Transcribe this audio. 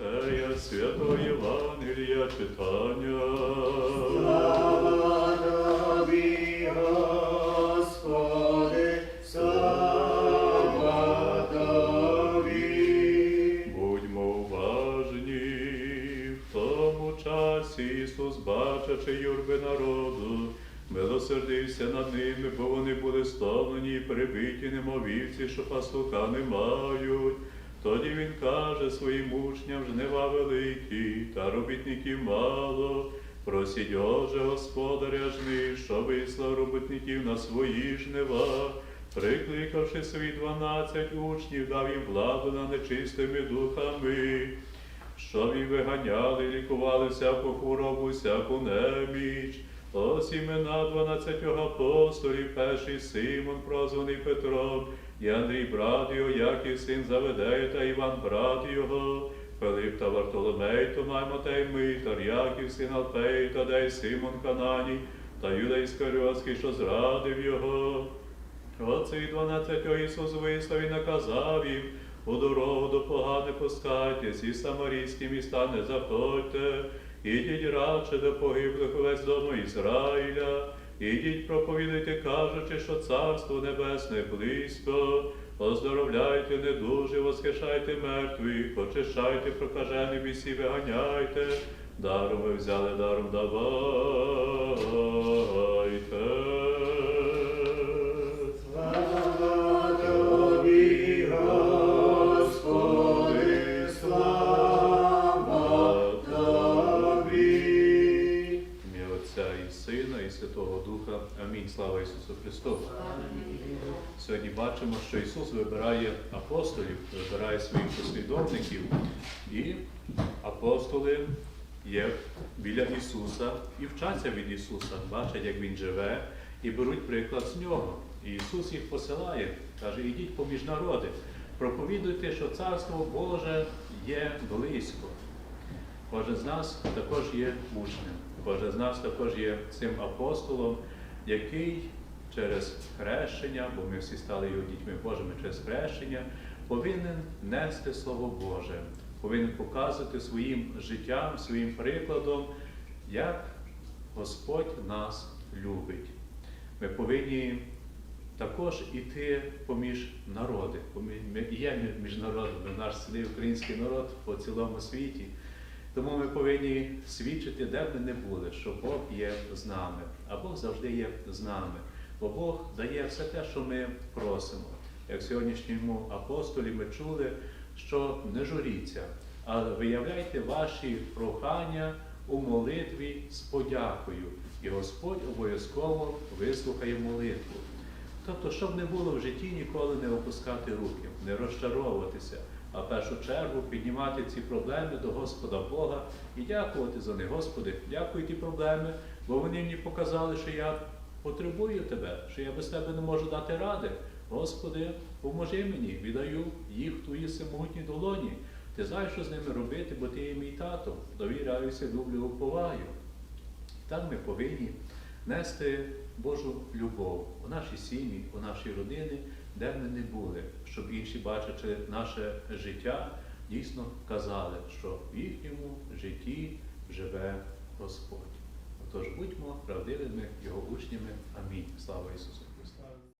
Матея, святого Євангелія читання. Слава тобі, Господи, слава тобі. Будьмо уважні, в тому часі Ісус, бачачи юрби народу, милосердився над ними, бо вони були стомлені і перебиті, немов вівці, що пастуха не мають. Тоді він каже своїм учням, жнива великі, та робітників мало. Просіть, Отже, господаря жни, що вислав робітників на свої жнива. Прикликавши свої дванадцять учнів, дав їм владу над нечистими духами, щоб і виганяли, лікували всяку хворобу, всяку неміч. Ось імена дванадцятьох апостолів, перший Симон, прозваний Петром, і Андрій брат його, Яків син Заведея та Іван брат його, Филип та Вартоломей, Томай Матей Митар, Яків син Алфей, Тадей Симон Кананій, та Юда Іскаріотський, що зрадив його. Оце і дванадцятьох Ісус вислав і наказав їм, у дорогу до поган не пускайтесь, і самарійські міста не заходьте, ідіть радше до погиблих увесь дому Ізраїля, ідіть проповідайте, кажучи, що Царство Небесне близько, оздоровляйте недужі, восхищайте мертвих, очищайте прокажених вісі, виганяйте, даром ви взяли, даром давайте. Отця і Сина, і Святого Духа. Амінь. Слава Ісусу Христу. Сьогодні бачимо, що Ісус вибирає апостолів, вибирає своїх послідовників, і апостоли є біля Ісуса і вчаться від Ісуса, бачать, як Він живе, і беруть приклад з нього. І Ісус їх посилає, каже, ідіть поміж народи, проповідуйте, що Царство Боже є близько. Кожен з нас також є учнем, нас також є цим апостолом, який через хрещення, бо ми всі стали його дітьми Божими через хрещення, повинен нести Слово Боже, повинен показувати своїм життям, своїм прикладом, як Господь нас любить. Ми повинні також іти поміж народи. Ми є між народами, наш сильний український народ по цілому світі. Тому ми повинні свідчити, де б ми не були, що Бог є з нами, а Бог завжди є з нами. Бо Бог дає все те, що ми просимо. Як сьогоднішньому апостолі ми чули, що не журіться, але виявляйте ваші прохання у молитві з подякою, і Господь обов'язково вислухає молитву. Тобто, щоб не було в житті ніколи не опускати руки, не розчаровуватися, а в першу чергу піднімати ці проблеми до Господа Бога і дякувати за них. Господи, дякую ті проблеми, бо вони мені показали, що я потребую тебе, що я без тебе не можу дати ради. Господи, поможи мені, віддаю їх в твої всемогутні долоні. Ти знаєш, що з ними робити, бо ти є мій тато. Довіряюся, люблю, уповаю. Так ми повинні нести Божу любов у наші сім'ї, у наші родини, де ми не були, щоб інші, бачачи наше життя, дійсно казали, що в їхньому житті живе Господь. Тож будьмо правдивими Його учнями. Амінь. Слава Ісусу!